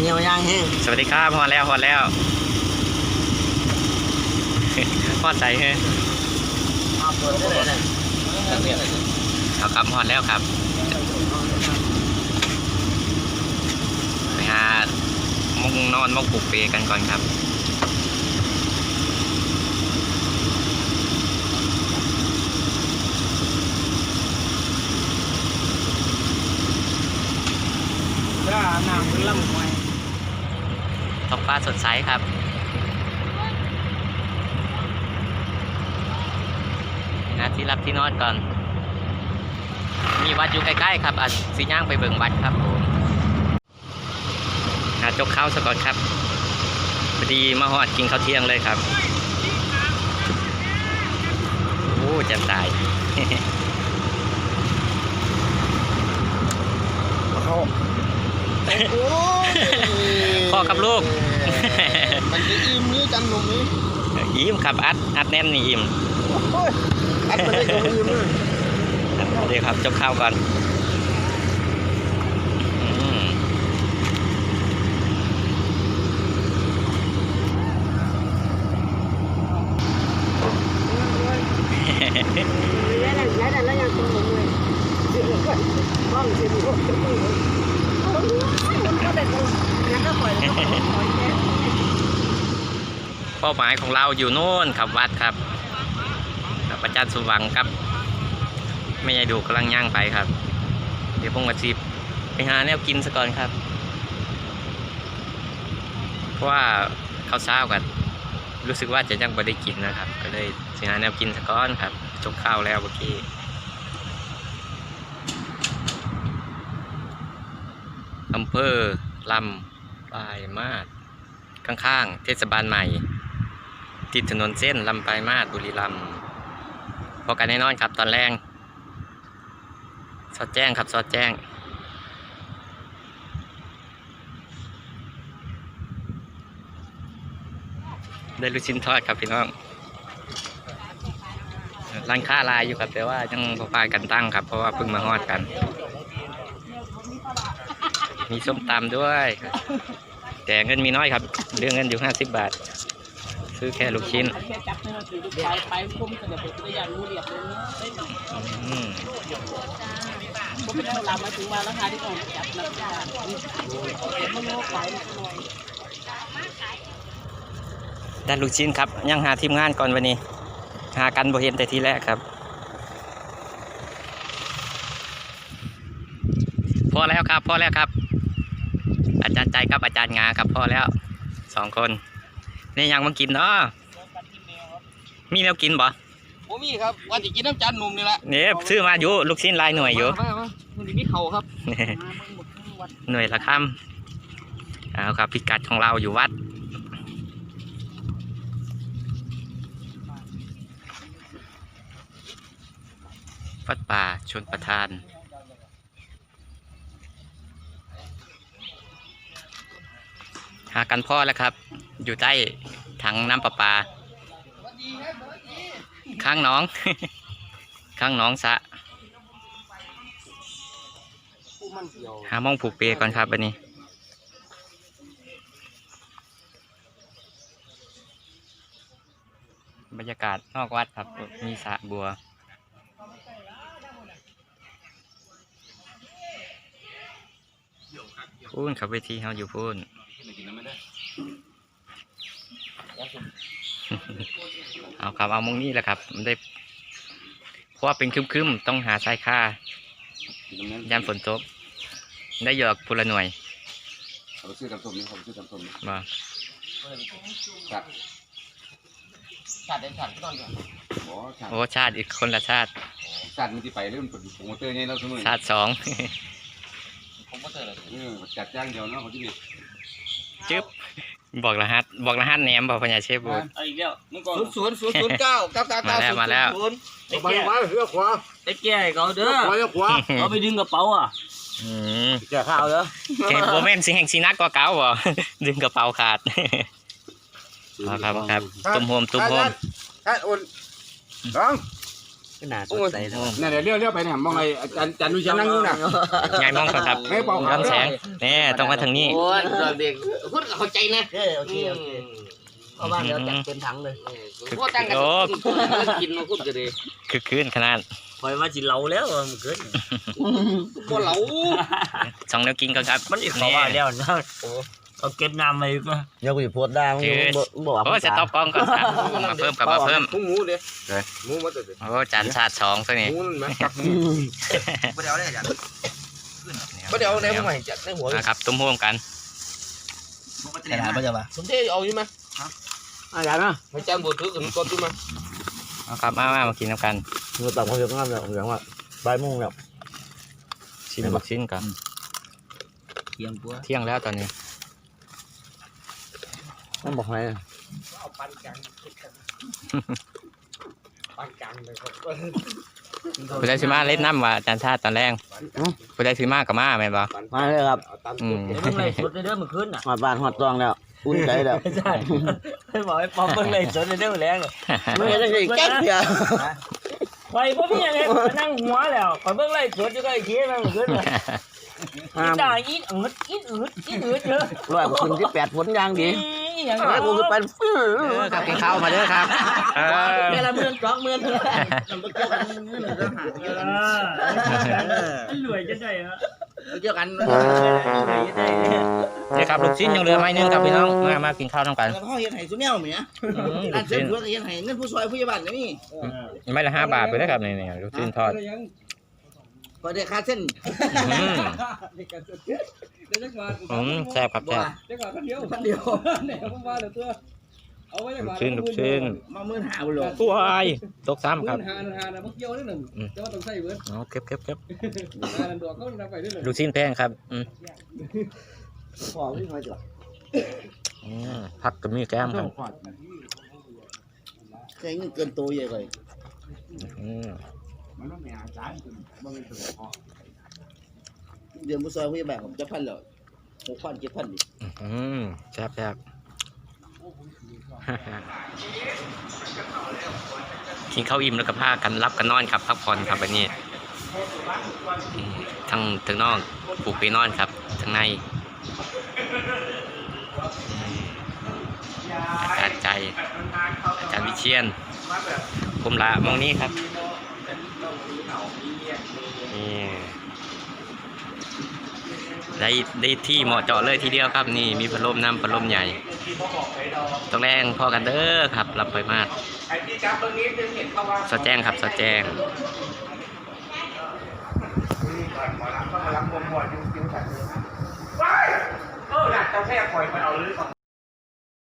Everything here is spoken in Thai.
เหนียวย่างแห้งสวัสดีครับฮอดแล้วฮอดแล้วฮอดใส่เฮ้ยมาเปิดได้เลยนะเอาครับฮอดแล้วครับไปหามุงนอนมุงปลุกเปกันก่อนครับก็น้ำมันล่ำไว้ ท้องฟ้าสดใสครับหาที่รับที่นอนก่อน มีวัดอยู่ใกล้ๆครับอาจสิย่างไปเบิ่งวัดครับผมหาจกข้าวซะก่อนครับพอดีมาหอดกินข้าวเที่ยงเลยครับโอ้จะตายเขาโอ้ยพ่อกับลูก อิ่มหรือจันหนุ่มนี้ยิ้มครับอัดอัดแน่นนี่ยิ้มโอ้ยอัดไปได้ก็อิ่มเลยเดี๋ยวครับจบข้าวก่อนอืมแล้วนั่นแล้วนั่นแล้วยังตรงนี้เลยบ้องเสียบุกจะมือโอ้ยมันก็เป็นแล้วก็ปล่อยแล้วก็ปล่อยแค่ เป้าหมายของเราอยู่โน่นครับวัดครับครับอาจารย์สุวังครับไม่ยายดูกำลังย่างไปครับ เดี๋ยวพงมาจีบไปหาแนวกินซะก่อนครับเพราะว่าข้าวเช้ากันรู้สึกว่าจะยังไม่ได้กินนะครับ ก็เลยสิหาแนวกินซะก่อนครับจบข้าวแล้วเมื่อกี้อำเภอลำปลายมาศข้างๆ เทศบาลใหม่ ติดถนนเส้นลำปลายมาบุรีรัมย์พอกันแน่นอนครับตอนแรกสอดแจ้งครับสอดแจ้ง ได้ลูกชิ้นทอดครับพี่น้องร้านค้าลายอยู่ครับ แต่ว่ายังพอพากันตั้งครับ เพราะว่าเพิ่งมาฮอดกัน มีส้มตำด้วย แต่เงินมีน้อยครับ เรื่องเงินอยู่ห้าสิบบาท ซื้อแค่ลูกชิ้นแค่จับให้เราถือไปไปคุ้มกันเดี๋ยวผมจะยันรู้เรียบเลยเนาะอืมด้าลามาถึงมาราคาที่มจับแล้วจ้ามันโลกไปหน่อยได้ลูกชิ้นครับ ยังหาทีมงานก่อนวันนี้ หากันบ่เห็นแต่ทีแรกครับ พอแล้วครับ พอแล้วครับ อาจารย์ใจกับอาจารย์งาครับพอแล้วสองคน นี่ยังมากินเนาะมีแนวกินบ่โอ้มีครับว่าจะกินน้ำจันหนุ่มนี่แหละเนี่ยซื้อมาอยู่ลูกชิ้นลายหน่วยอยู่มามามันมีเข่าครับหน่วยละคำเอาครับพิกัดของเราอยู่วัดวัดป่าชนประทานหากันพ่อแล้วครับ อยู่ใต้ ถังน้ำประปา ข้างน้อง ข้างน้องสะผู้มันเกี่ยวหามองผูกเปก่อนครับวันนี้บรรยากาศนอกวัดครับ มีสระบัว พูนครับเวทีเขาอยู่พูน เอาครับเอามงนี้แหละครับ มันได้เพราะว่าเป็นคึมๆต้องหาสายค่ายามฝนตกได้หยอกพละหน่วยเขาไปซื้อตำส้มนี่เขาไปซื้อตำส้มนี่บ่ครับชาติเด่นชาติก็ต้องอย่างอ๋อชาติโอ้ชาติอีกคนละชาติ ชาติมันที่ไปเริ่มเป็นโปรโมเตอร์เนี่ยเราเสมอชาติสองผมก็เจอเลยเออจัดจ้างเดียวเนาะเขาที่นี่จึ๊บ บอกรหัส บอกรหัสแหนมบอกพญาเชฟบูด เอาอีกแล้วมึงก่อนศูนย์ศูนย์ศูนย์ศูนย์เก้าเก้าเก้าเก้ามาแล้วมาแล้ว ศูนย์ไอ้ไปแก่ขวาเรือขวาไอ้แก่เขาเด้อขวาขวาเอาไปดึงกระเป๋าอะอืมแก่ข้าวเหรอเกมโบแมนสิแห่งซีนักกว่าเก่าบ่ ดึงกระเป๋าขาดเอาครับเอาครับ ตุ้มโฮมตุ้มโฮมชาติอุ่นสอง ขนาดสดใสแล้วเนี่ยเดี๋ยวเลี้ยวเลี้ยวไปเนี่ยมองไอ้อาจารย์อาจารย์วิเชียนนั่งอยู่น่ะยายมองก่อนครับไม่เบาย้อนแสงแน่ต้องมาทางนี้ โอ้ยเด็กพูดเข้าใจนะเออโอเคโอเคเพราะว่าเดี๋ยวจัดเต็มถังเลยพูดตั้งกันกินมาพูดกันเลยคือคืนขนาดคอยว่าสิเหลาแล้วมันเกินพวกเราสองแนวกินก่อนครับมันอีกเขาว่าแล้วนะ เอาเก็บน้ำมาอีกนะเดี๋ยวกูจะโพสต์ได้มึงบอกว่าโอ้สต็อปกล้องก่อนครับมาเพิ่มกับมาเพิ่มหมูเด้หมูมาเตะโอ้จานชาติสองตัวนี้หมูนั่นไหมจักหมูไม่เดี๋ยวได้จัดไม่เดี๋ยวในพวกใหม่จัดในหัวนะครับตุ้มห่วงกันขนาดมันจะมาสมเด็จเอาอยู่ไหมอะไรนะให้จานบดถือกันก่อนดูมั้ยนะครับมามามากินน้ำกันเมื่อต่ำเขาเยอะงามแล้วอย่างว่าบ่ายโมงแล้วชิ้นบักชิ้นกันเที่ยงปัวเที่ยงแล้วตอนนี้ ต้องบอกให้เอาปันกลางปันกลางเลยครับผู้ใดสิมาเล่นน้ำว่าจานชาติตอนแรกผู้ใดสิมากับมาแม่นบ่มาเลยครับอืมเพิ่งเลยสดในเรื่องมันขึ้นอะหอดบ้านหอดตองแล้วอุ่นใจแล้ว ใช่ให้บอกให้ปอมเพิ่งเลยสดในเรื่องแรงไม่ใช่จะแก๊กเดียวไปพวกพี่ยังไงนั่งหัวแล้วคอยเบิ่งไล่สวนอยู่ก็ไอ้เคียนั่งขึ้นเลยห้ามด่าอีดอืดอีดอืดอีดอืดเยอะร้อยกว่าคืนที่แปดฝนยางดี อีหยังร้อยกว่าคืนไปฟื้เออครับกินข้าวมาเด้อครับเออเวลาเมือนจอกเมือนอรวยจะได้ฮะเกี่ยวกันนี่ครับลูกชิ้นยังเหลือไม้หนึงครับพี่น้องมามากินข้าวน้ำกันแล้วเขาเห็นไห้สุนแนวมั้ยอืมลูอันกเส้ชิ้นนเพื่อเห็นไห้เงินผู้ช่วยผู้ใหญ่บ้านนี่ไม่ละห้าบาทไปเลยครับนี่ๆลูกชิ้นทอดก็ได้ค่าเส้น อืมอืมแซ่บครับแซ่บพันเดียวพันเดียวลูกชิ้นลูกชิ้นมาหมื่นห้าบุหรี่ตัวไอ้ตกซ้ำครับหาหานะบ่เกี่ยวนิดหนึ่งแต่ว่าต้องใส่เบิดอ๋อเก็บเก็บเก็บหานันดอกเขานำไปนิดหนึ่งลูกชิ้นแพงครับอืมพอวิ่งมาจ้ะอืมผักก็มีแก้มครับใช้เงินเกินตัวใหญ่เลยอืมเเดือนผู้ช่วยผู้ใหญ่บ้านผมจะพันเลยหกพันเจ็ดพันดิอืมแซ่บแซ่บกินข้าวอิ่มแล้วก็พากันรับกันนอนครับพักผ่อนครับวันนี้ทั้งทั้งนอกปลูกไปนอนครับทั้งในอืมอาจารย์ใจ อาจารย์วิเชียนผมละมองนี้ครับนี่ ได้ได้ที่เหมาะเจาะเลยทีเดียวครับนี่มีพัดลมน้ำพัดลมใหญ่ต้องแรงพอกันเด้อครับรับไปมากสแจ้งครับสแจ้งเออหนักจะแค่คอยไปเอาเลย